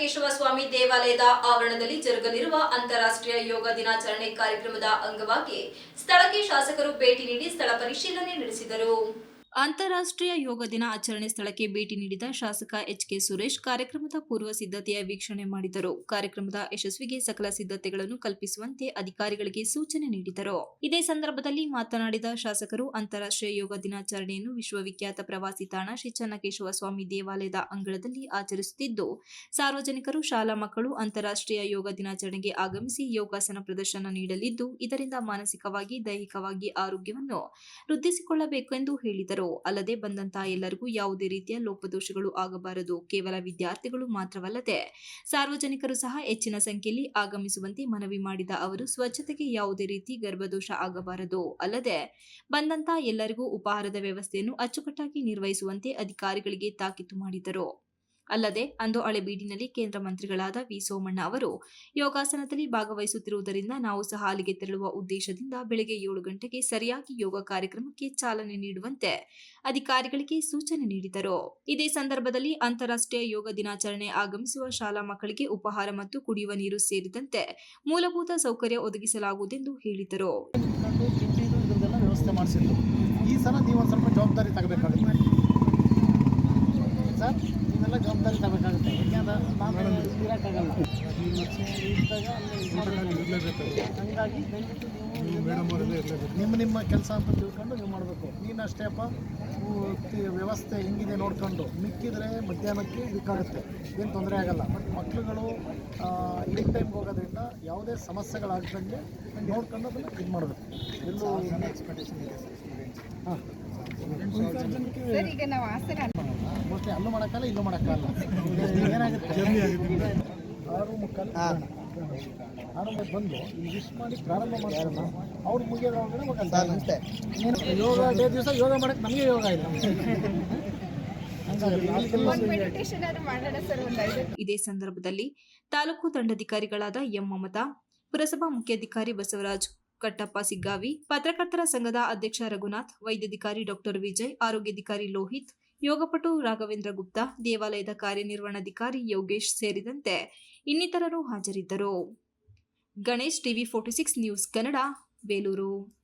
ಕೇಶವ ಸ್ವಾಮಿ ದೇವಾಲಯದ ಆವರಣದಲ್ಲಿ ಜರುಗಲಿರುವ ಅಂತಾರಾಷ್ಟ್ರೀಯ ಯೋಗ ದಿನಾಚರಣೆ ಕಾರ್ಯಕ್ರಮದ ಅಂಗವಾಗಿ ಸ್ಥಳಕ್ಕೆ ಶಾಸಕರು ಭೇಟಿ ನೀಡಿ ಸ್ಥಳ ಪರಿಶೀಲನೆ ನಡೆಸಿದರು. ಅಂತಾರಾಷ್ಟ್ರೀಯ ಯೋಗ ದಿನ ಆಚರಣೆ ಸ್ಥಳಕ್ಕೆ ಭೇಟಿ ನೀಡಿದ ಶಾಸಕ ಎಚ್ ಕೆ ಸುರೇಶ್ ಕಾರ್ಯಕ್ರಮದ ಪೂರ್ವ ಸಿದ್ಧತೆಯ ವೀಕ್ಷಣೆ ಮಾಡಿದರು. ಕಾರ್ಯಕ್ರಮದ ಯಶಸ್ವಿಗೆ ಸಕಲ ಸಿದ್ಧತೆಗಳನ್ನು ಕಲ್ಪಿಸುವಂತೆ ಅಧಿಕಾರಿಗಳಿಗೆ ಸೂಚನೆ ನೀಡಿದರು. ಇದೇ ಸಂದರ್ಭದಲ್ಲಿ ಮಾತನಾಡಿದ ಶಾಸಕರು, ಅಂತಾರಾಷ್ಟ್ರೀಯ ಯೋಗ ದಿನಾಚರಣೆಯನ್ನು ವಿಶ್ವವಿಖ್ಯಾತ ಪ್ರವಾಸಿ ತಾಣ ಶ್ರೀ ಚನ್ನಕೇಶವ ಸ್ವಾಮಿ ದೇವಾಲಯದ ಅಂಗಳದಲ್ಲಿ ಆಚರಿಸುತ್ತಿದ್ದು, ಸಾರ್ವಜನಿಕರು, ಶಾಲಾ ಮಕ್ಕಳು ಅಂತಾರಾಷ್ಟ್ರೀಯ ಯೋಗ ದಿನಾಚರಣೆಗೆ ಆಗಮಿಸಿ ಯೋಗಾಸನ ಪ್ರದರ್ಶನ ನೀಡಲಿದ್ದು, ಇದರಿಂದ ಮಾನಸಿಕವಾಗಿ, ದೈಹಿಕವಾಗಿ ಆರೋಗ್ಯವನ್ನು ವೃದ್ಧಿಸಿಕೊಳ್ಳಬೇಕು ಎಂದು ಹೇಳಿದರು. ಅಲ್ಲದೆ ಬಂದಂತಹ ಎಲ್ಲರಿಗೂ ಯಾವುದೇ ರೀತಿಯ ಲೋಪದೋಷಗಳು ಆಗಬಾರದು. ಕೇವಲ ವಿದ್ಯಾರ್ಥಿಗಳು ಮಾತ್ರವಲ್ಲದೆ ಸಾರ್ವಜನಿಕರು ಸಹ ಹೆಚ್ಚಿನ ಸಂಖ್ಯೆಯಲ್ಲಿ ಆಗಮಿಸುವಂತೆ ಮನವಿ ಮಾಡಿದ ಅವರು ಸ್ವಚ್ಛತೆಗೆ ಯಾವುದೇ ರೀತಿ ಗರ್ಭದೋಷ ಆಗಬಾರದು. ಅಲ್ಲದೆ ಬಂದಂತಹ ಎಲ್ಲರಿಗೂ ಉಪಹಾರದ ವ್ಯವಸ್ಥೆಯನ್ನು ಅಚ್ಚುಕಟ್ಟಾಗಿ ನಿರ್ವಹಿಸುವಂತೆ ಅಧಿಕಾರಿಗಳಿಗೆ ತಾಕೀತು ಮಾಡಿದರು. ಅಲ್ಲದೆ ಅಂದು ಅಳೆಬೀಡಿನಲ್ಲಿ ಕೇಂದ್ರ ಮಂತ್ರಿಗಳಾದ ವಿ ಸೋಮಣ್ಣ ಅವರು ಯೋಗಾಸನದಲ್ಲಿ ಭಾಗವಹಿಸುತ್ತಿರುವುದರಿಂದ ನಾವು ಸಹ ಅಲ್ಲಿಗೆ ತೆರಳುವ ಉದ್ದೇಶದಿಂದ ಬೆಳಗ್ಗೆ ಏಳು ಗಂಟೆಗೆ ಸರಿಯಾಗಿ ಯೋಗ ಕಾರ್ಯಕ್ರಮಕ್ಕೆ ಚಾಲನೆ ನೀಡುವಂತೆ ಅಧಿಕಾರಿಗಳಿಗೆ ಸೂಚನೆ ನೀಡಿದರು. ಇದೇ ಸಂದರ್ಭದಲ್ಲಿ ಅಂತಾರಾಷ್ಟ್ರೀಯ ಯೋಗ ದಿನಾಚರಣೆ ಆಗಮಿಸುವ ಶಾಲಾ ಮಕ್ಕಳಿಗೆ ಉಪಹಾರ ಮತ್ತು ಕುಡಿಯುವ ನೀರು ಸೇರಿದಂತೆ ಮೂಲಭೂತ ಸೌಕರ್ಯ ಒದಗಿಸಲಾಗುವುದೆಂದು ಹೇಳಿದರು. ಈ ಸಲ ನೀವು ಸ್ವಲ್ಪ ಜವಾಬ್ದಾರಿ ತಗಬೇಕಾಗುತ್ತೆ. ಹಂಗಾಗಿ ನೀವು ನಿಮ್ಮ ನಿಮ್ಮ ಕೆಲಸ ಅಂತ ತಿಳ್ಕೊಂಡು ನೀವು ಮಾಡಬೇಕು. ನೀನು ಅಷ್ಟೇ ಅಪ್ಪ. ಪೂರ್ತಿ ವ್ಯವಸ್ಥೆ ಹೆಂಗಿದೆ ನೋಡ್ಕೊಂಡು. ಮಿಕ್ಕಿದ್ರೆ ಮಧ್ಯಾಹ್ನಕ್ಕೆ ಇದಕ್ಕಾಗುತ್ತೆ. ಏನು ತೊಂದರೆ ಆಗಲ್ಲ. ಬಟ್ ಮಕ್ಳುಗಳು ಈ ಟೈಮ್ಗೆ ಹೋಗೋದ್ರಿಂದ ಯಾವುದೇ ಸಮಸ್ಯೆಗಳಾಗ್ದಂಗೆ ನೋಡ್ಕೊಂಡು ಅದನ್ನು ಇದು ಮಾಡಬೇಕು ಎಲ್ಲೂ ಎಕ್ಸ್ಪೆಕ್ಟೇಷನ್ ಇದೆ ಸರ್ ಈಗ ನಾವು ಆಸನ ಮೋಸ್ಟ್ಲಿ ಅಲ್ಲೂ ಮಾಡೋಕ್ಕಲ್ಲ ಇಲ್ಲೂ ಮಾಡೋಕ್ಕಲ್ಲ. ಏನಾಗುತ್ತೆ? ಆರು ಮುಕ್ಕಾಲು ಆರು ಮುಕ್ಕಾಲು ಬಂದು ಇಲ್ಲಿ ವಿಶ್ ಮಾಡಿ ಪ್ರಾರಂಭ ಮಾಡ್ತಾರೆ ಅವ್ರು ಮುಗಿಯೋದ್ರೊಳಗಡೆ ಹೋಗಲ್ಲ. ಏನು ಯೋಗ ಡೇ ದಿವಸ ಯೋಗ ಮಾಡಕ್ಕೆ ನಮಗೆ ಯೋಗ ಇಲ್ಲ. ಇದೇ ಸಂದರ್ಭದಲ್ಲಿ ತಾಲೂಕು ದಂಡಾಧಿಕಾರಿಗಳಾದ ಎಂ ಮಮತಾ ಪುರಸಭಾ ಮುಖ್ಯಾಧಿಕಾರಿ ಬಸವರಾಜ್ ಕಟ್ಟಪ್ಪ ಸಿಗ್ಗಾವಿ, ಪತ್ರಕರ್ತರ ಸಂಘದ ಅಧ್ಯಕ್ಷ ರಘುನಾಥ್, ವೈದ್ಯಾಧಿಕಾರಿ ಡಾಕ್ಟರ್ ವಿಜಯ್, ಆರೋಗ್ಯಾಧಿಕಾರಿ ಲೋಹಿತ್, ಯೋಗಪಟು ರಾಘವೇಂದ್ರ ಗುಪ್ತಾ, ದೇವಾಲಯದ ಕಾರ್ಯನಿರ್ವಹಣಾಧಿಕಾರಿ ಯೋಗೇಶ್ ಸೇರಿದಂತೆ ಇನ್ನಿತರರು ಹಾಜರಿದ್ದರು. Ganesh TV forty six news Kannada, Belur.